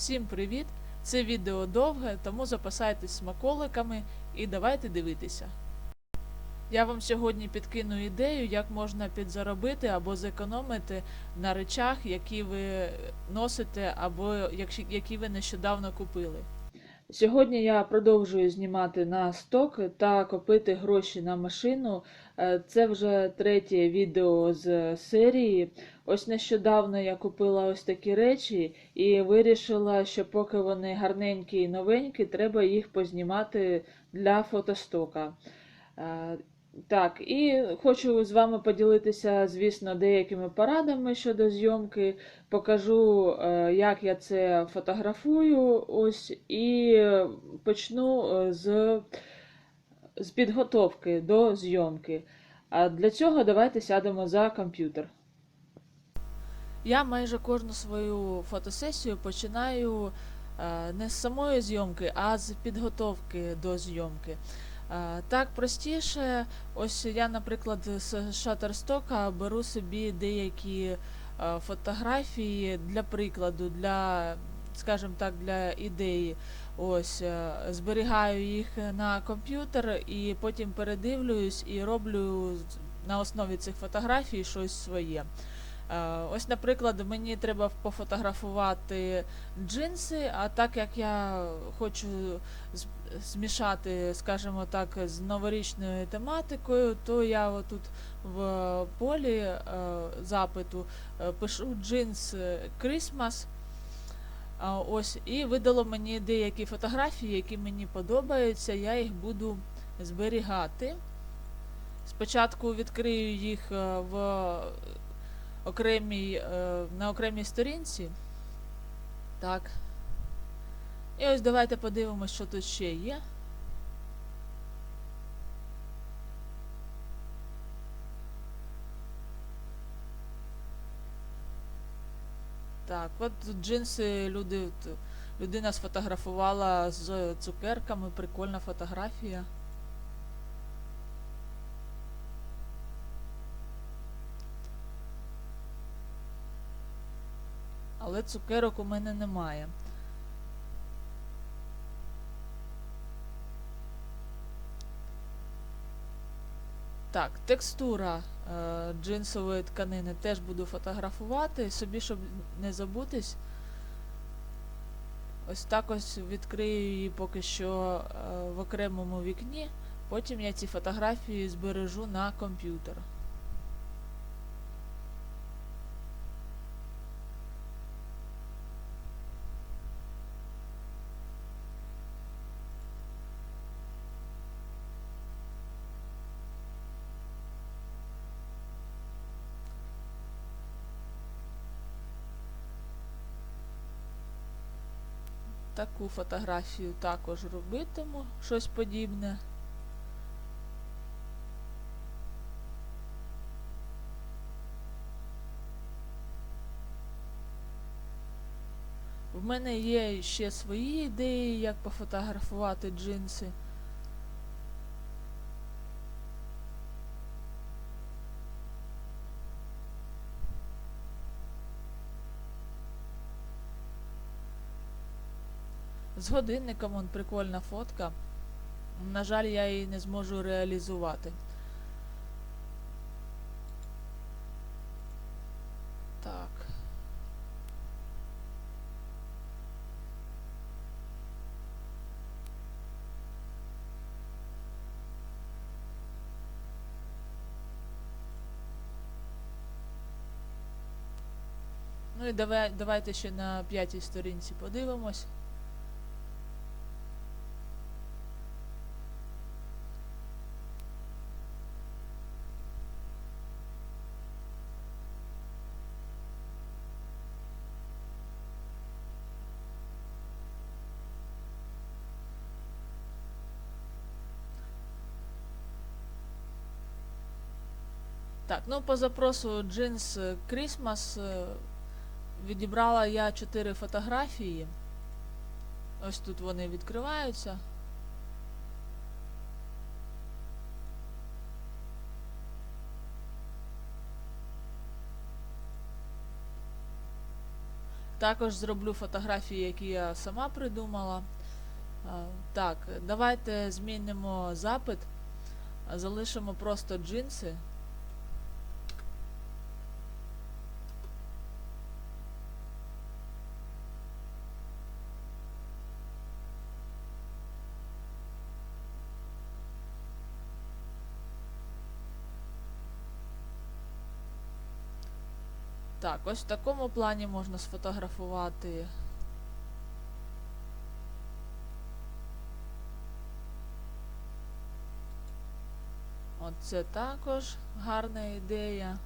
Всім привіт! Це відео довге, тому запасайтесь смаколиками і давайте дивитися. Я вам сьогодні підкину ідею, як можна підзаробити або зекономити на речах, які ви носите, або які ви нещодавно купили. Сьогодні я продовжую знімати на сток та копити гроші на машину. Е, Це вже третє відео з серії. Ось нещодавно я купила ось такі речі і вирішила, що поки вони гарненькі і новенькі, треба їх познімати для фотостока. Е, Так, і хочу з вами поділитися, звісно, деякими порадами щодо зйомки. Покажу, е, як я це фотографую. Ось, і почну е, з, з підготовки до зйомки. А для цього давайте сядемо за комп'ютер. Я майже кожну свою фотосесію починаю е, не з самої зйомки, а з підготовки до зйомки. Е, Так простіше, ось я, наприклад, з Shutterstock беру собі деякі е, фотографії для прикладу, для, скажімо так, для ідеї. Ось зберігаю їх на комп'ютер і потім передивлююсь і роблю на основі цих фотографій щось своє. Е, Ось, наприклад, мені треба пофотографувати джинси, а так як я хочу змішати, скажімо так, з новорічною тематикою, то я отут в полі е, запиту е, пишу джинс Christmas. Ось, і видало мені деякі фотографії, які мені подобаються, я їх буду зберігати. Спочатку відкрию їх в окремій, е, на окремій сторінці. Так. І ось давайте подивимося, що тут ще є. Так, от джинси люди, людина сфотографувала з цукерками, прикольна фотографія. Але цукерок у мене немає. Так, текстура е, джинсової тканини теж буду фотографувати. Собі, щоб не забутись. Ось так ось відкрию її поки що е, в окремому вікні. Потім я ці фотографії збережу на комп'ютер. Таку фотографію також робитиму, щось подібне. В мене є ще свої ідеї, як пофотографувати джинси. З годинником он прикольна фотка. На жаль, я її не зможу реалізувати. Так. Ну і давай, давайте ще на п'ятій сторінці подивимось. Так, ну по запросу Jeans е, Christmas е, відібрала я чотири фотографії. Ось тут вони відкриваються. Також зроблю фотографії, які я сама придумала. Так, давайте змінимо запит, залишимо просто джинси. Так, ось в такому плані можна сфотографувати. Оце також гарна ідея.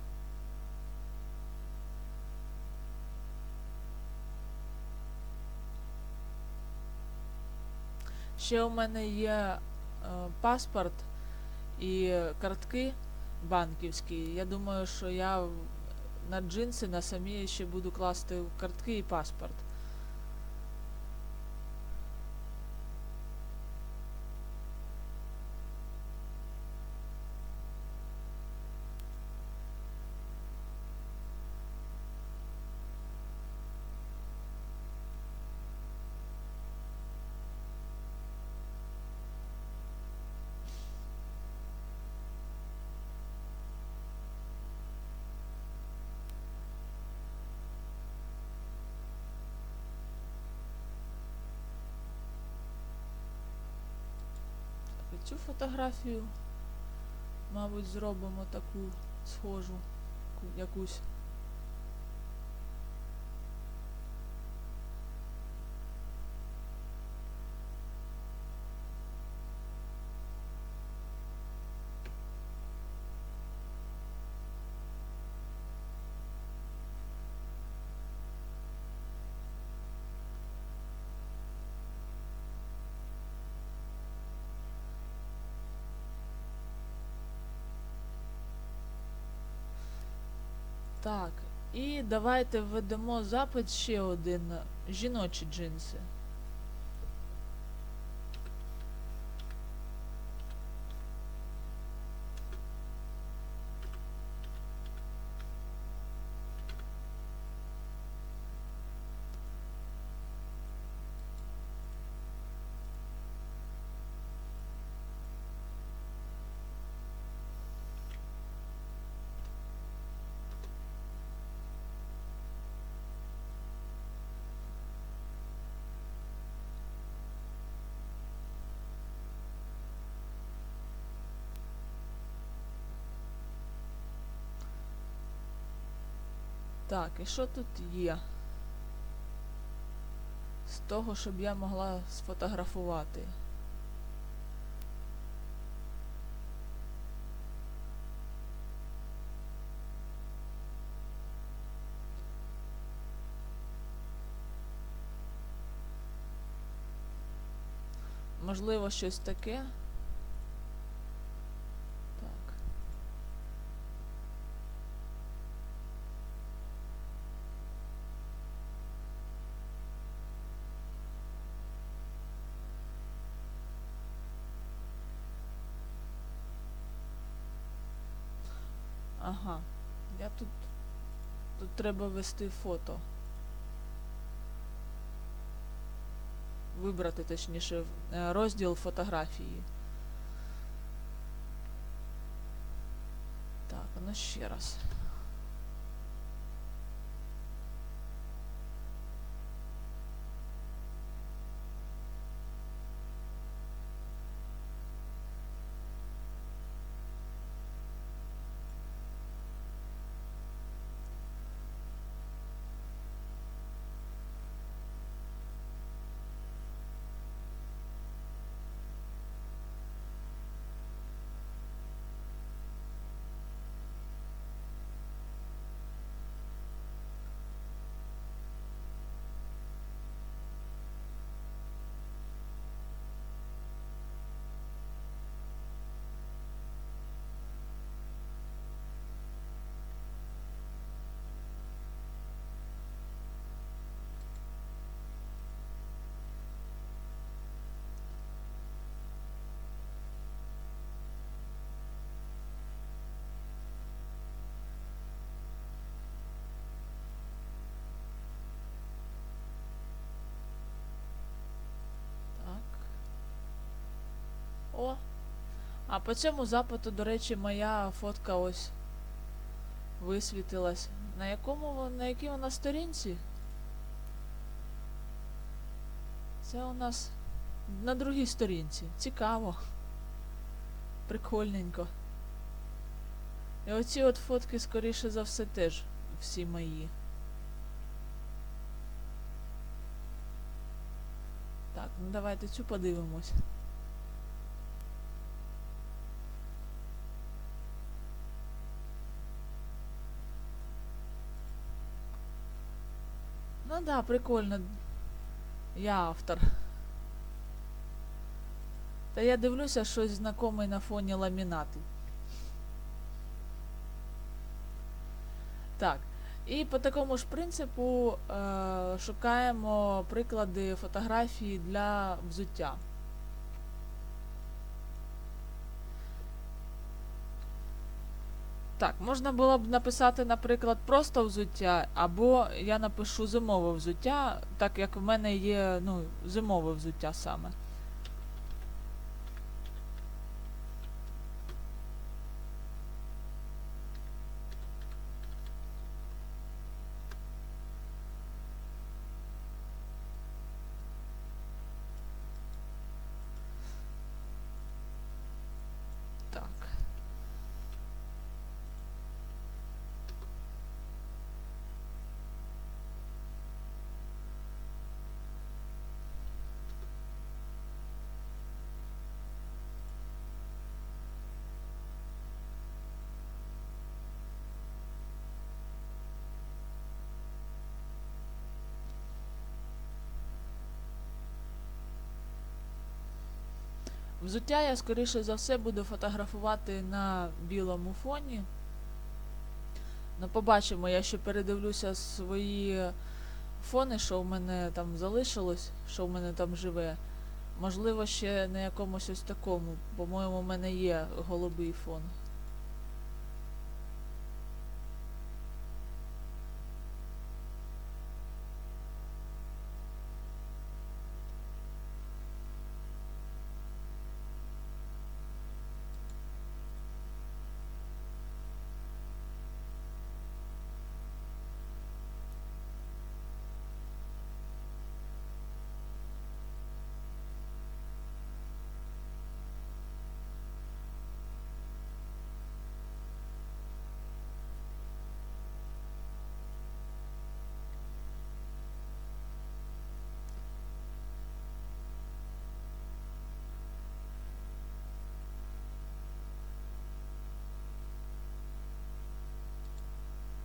Ще у мене є е, паспорт і картки банківські. Я думаю, що я на джинси на самі ще буду класти картки і паспорт. Цю фотографію, мабуть, зробимо таку схожу ку- якусь. Так, і давайте введемо запит ще один жіночі джинси. Так, і що тут є? З того, щоб я могла сфотографувати. Можливо, щось таке. Ага. Я тут. Тут треба ввести фото. Вибрати, точніше, е, розділ фотографії. Так, ну ще раз. О! А по цьому запиту, до речі, моя фотка ось висвітилась. На якому на якій вона сторінці? Це у нас на другій сторінці. Цікаво. Прикольненько. І оці от фотки, скоріше за все, теж всі мої. Так, ну давайте цю подивимось. Да, прикольно. Я автор. Та я дивлюся, щось знакомий на фоні ламінату. Так. І по такому ж принципу е, шукаємо приклади фотографії для взуття. Так, можна було б написати, наприклад, просто взуття, або я напишу зимове взуття, так як в мене є ну, зимове взуття саме. Так. Взуття я, скоріше за все, буду фотографувати на білому фоні. Ну, побачимо, я ще передивлюся свої фони, що в мене там залишилось, що в мене там живе. Можливо, ще на якомусь ось такому. По-моєму, в мене є голубий фон.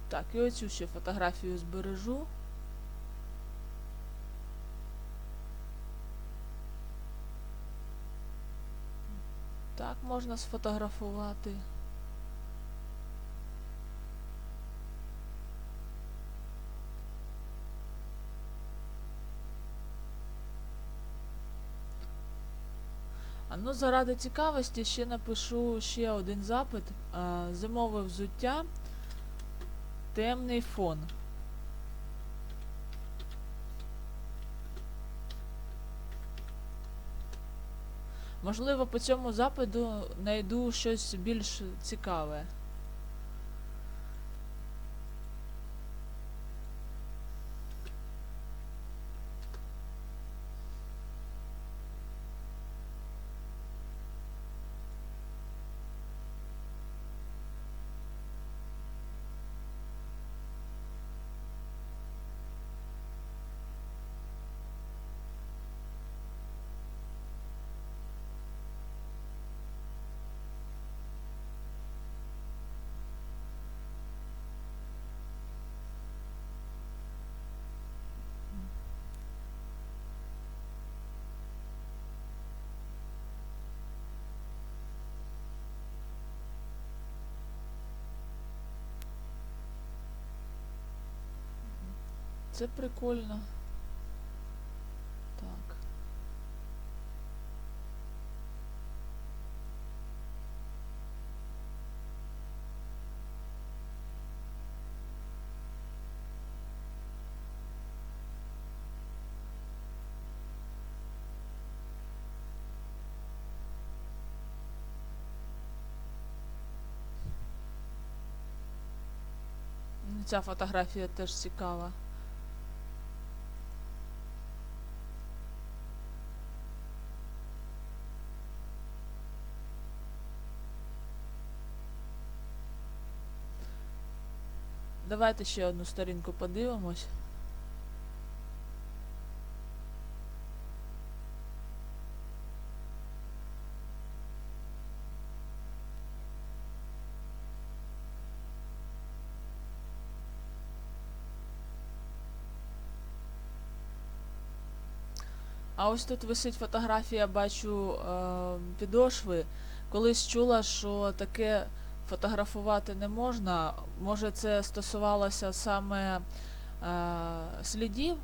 Так, і оцю ще фотографію збережу. Так, можна сфотографувати. А ну, заради цікавості ще напишу ще один запит. Зимове взуття. Темний фон. Можливо, по цьому запиту знайду щось більш цікаве. це прикольно. Так. Ця фотографія теж цікава. Давайте ще одну сторінку подивимось. А ось тут висить фотографія, бачу е, підошви. Колись чула, що таке фотографувати не можна. Може, це стосувалося саме е, слідів,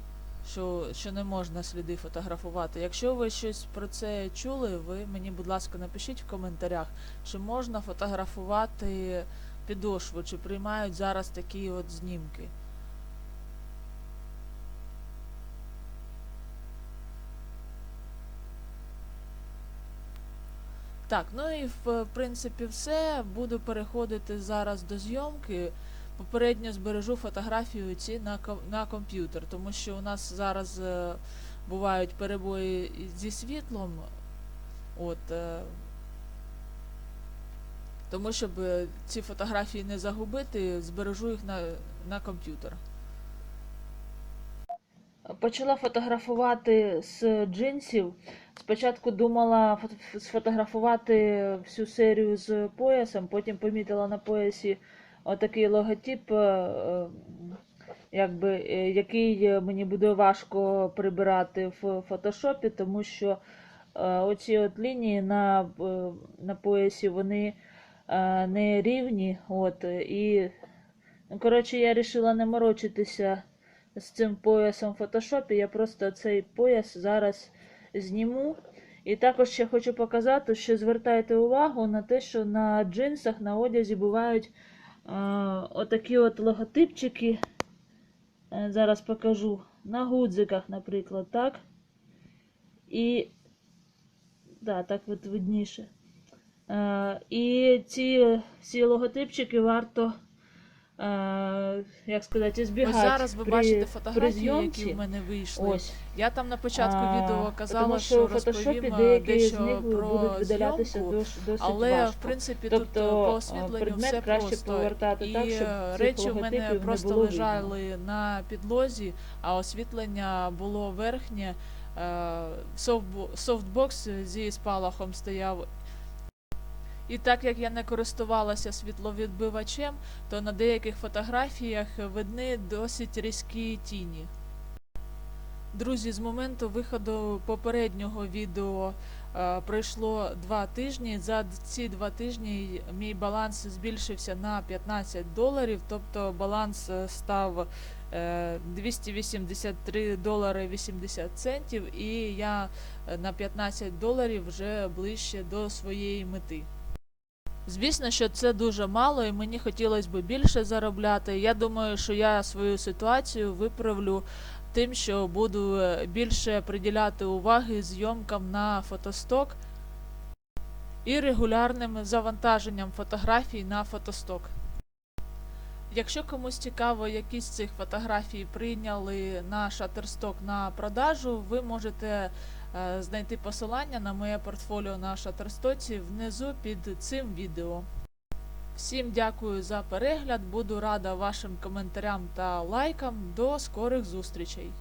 що, що не можна сліди фотографувати. Якщо ви щось про це чули, ви мені, будь ласка, напишіть в коментарях, чи можна фотографувати підошву, чи приймають зараз такі от знімки. Так, ну і в принципі все. Буду переходити зараз до зйомки. Попередньо збережу фотографію ці на, на комп'ютер, тому що у нас зараз е, бувають перебої зі світлом. От, е, тому щоб е, ці фотографії не загубити, збережу їх на, на комп'ютер. Почала фотографувати з джинсів. Спочатку думала сфотографувати всю серію з поясом, потім помітила на поясі отакий логотип, е, е, якби, е, який мені буде важко прибирати в фотошопі, тому що оці от лінії на, на поясі вони не рівні. От, і, ну, коротше, я вирішила не морочитися з цим поясом в фотошопі. Я просто цей пояс зараз зніму. І також ще хочу показати, що звертайте увагу на те, що на джинсах на одязі бувають е, отакі от логотипчики. Е, зараз покажу. На гудзиках, наприклад, так? І. Да, так от видніше. Е, і ці всі логотипчики варто, е, як сказати, збігати. Ось зараз ви при, бачите фотографії, які в мене вийшли. Ось. Я там на початку А, відео казала, тому що, що розповім дещо про зйомку, але важко. в принципі тут е, Тобто, по освітленню все просто. І так, щоб е, речі в мене просто було лежали на підлозі, а освітлення було верхнє. Е, Софтбокс зі спалахом стояв. І так як я не користувалася світловідбивачем, то на деяких фотографіях видні досить різкі тіні. Друзі, з моменту виходу попереднього відео е, пройшло два тижні. За ці два тижні мій баланс збільшився на 15 доларів, тобто баланс е, став е, 283 долари 80 центів, і я е, на 15 доларів вже ближче до своєї мети. Звісно, що це дуже мало, і мені хотілося б більше заробляти. Я думаю, що я свою ситуацію виправлю тим, що буду е, більше приділяти уваги зйомкам на фотосток і регулярним завантаженням фотографій на фотосток. Якщо комусь цікаво, які з цих фотографій прийняли на Shutterstock на продажу, ви можете знайти посилання на моє портфоліо на Shutterstock внизу під цим відео. Всім дякую за перегляд, буду рада вашим коментарям та лайкам. До скорих зустрічей!